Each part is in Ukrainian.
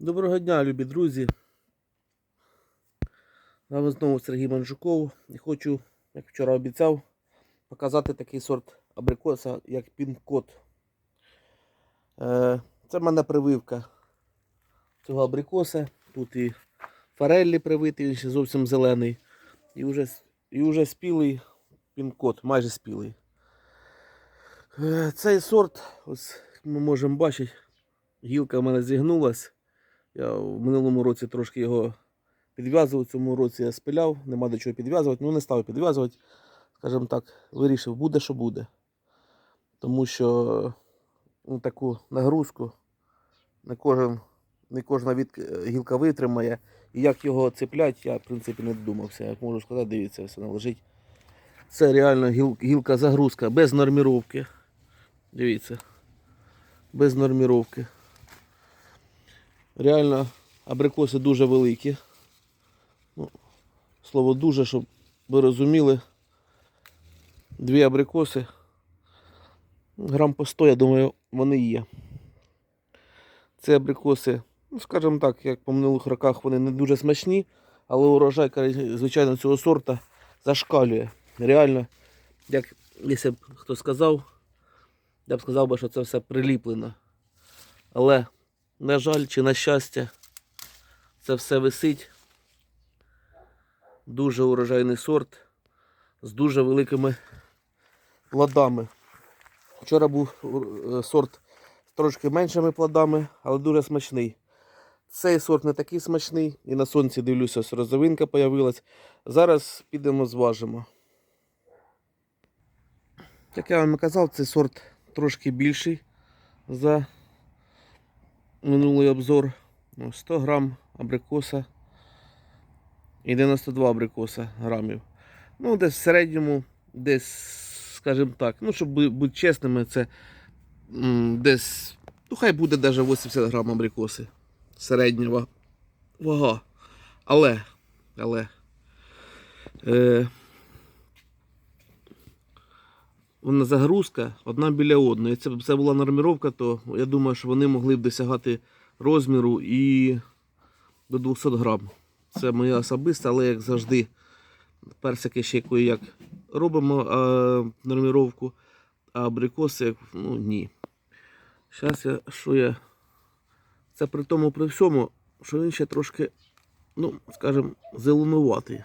Доброго дня, любі друзі. Вами знову Сергій Манжуков. І хочу, як вчора обіцяв, показати такий сорт абрикоса, як пін-код. Е, Це в мене прививка цього абрикоса. Тут і фореллі привитий, він ще зовсім зелений. І вже, і вже спілий пін-код, майже спілий. Е, Цей сорт, ось ми можемо бачити, гілка в мене зігнулась. Я в минулому році трошки його підв'язував, в цьому році я спиляв, нема до чого підв'язувати, ну не став підв'язувати. Скажімо так, вирішив, буде, що буде. Тому що ну, таку нагрузку не, кожен, не кожна від, гілка витримає. І як його цеплять, я в принципі не додумався. Як можу сказати, дивіться, все лежить. Це реально гіл, гілка загрузка без норміровки. Дивіться. Без норміровки. Реально абрикоси дуже великі. Ну, слово дуже, щоб ви розуміли. Дві абрикоси. Грам по 100, я думаю, вони є. Це абрикоси, ну, скажімо так, як по минулих роках вони не дуже смачні, але урожай, звичайно, цього сорта зашкалює. Реально, як якщо б хто сказав, я б сказав би, що це все приліплено. Але на жаль, чи на щастя, це все висить. Дуже урожайний сорт з дуже великими плодами. Вчора був е, сорт з трошки меншими плодами, але дуже смачний. Цей сорт не такий смачний, і на сонці дивлюся, ось розовинка появилась. Зараз підемо зважимо. Як я вам казав, цей сорт трошки більший за минулий обзор. Ну, 100 грам абрикоса і 92 абрикоса грамів. Ну, десь в середньому, десь, скажімо так, ну, щоб бути чесними, це десь, ну хай буде навіть 80 грам абрикоси. Середня вага. Але, але. Е, вона загрузка одна біля одної. Це це була норміровка, то я думаю, що вони могли б досягати розміру і до 200 грам. Це моя особиста, але як завжди, персики ще як робимо е, норміровку, а абрикоси, ну ні. Зараз я що я. Це при тому при всьому, що він ще трошки, ну, скажімо, зеленуватий.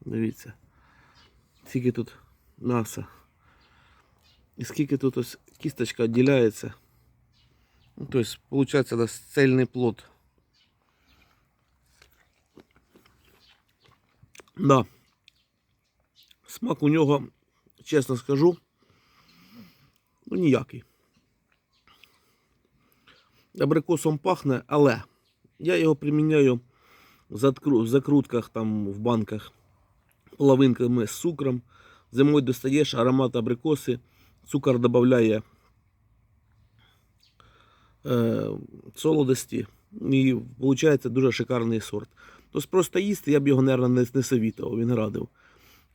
Дивіться. Скільки тут м'яса. І скільки тут ось кісточка відділяється. Ну, тобто, виходить, у нас цельний плод. Да. Смак у нього, чесно скажу, ну ніякий. Абрикосом пахне, але я його приміняю в закрутках там в банках половинками з цукром. Зимою достаєш аромат абрикоси, цукор додає е, солодості. І виходить дуже шикарний сорт. Тобто просто їсти я б його, мабуть, не, не совітував, він радив.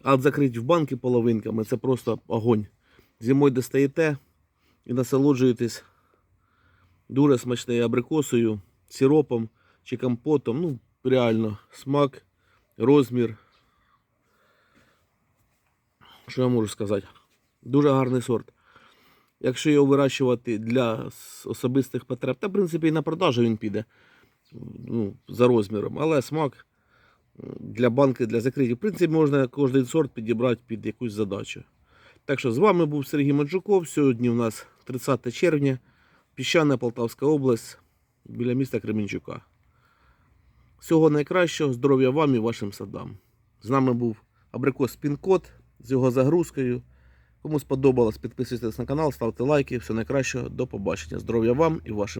А закрити в банки половинками це просто огонь. Зимою достаєте і насолоджуєтесь дуже смачною абрикосою, сиропом чи компотом. Ну, реально, смак, розмір. Що я можу сказати? Дуже гарний сорт. Якщо його вирощувати для особистих потреб, та в принципі і на продажу він піде ну, за розміром, але смак для банки, для закритих. В принципі, можна кожен сорт підібрати під якусь задачу. Так що з вами був Сергій Маджуков. Сьогодні у нас 30 червня, Піщана Полтавська область, біля міста Кременчука. Всього найкращого, здоров'я вам і вашим садам. З нами був Абрикос Пін-код з його загрузкою. Кому сподобалось, підписуйтесь на канал, ставте лайки. Все найкращого, до побачення. Здоров'я вам і вашим.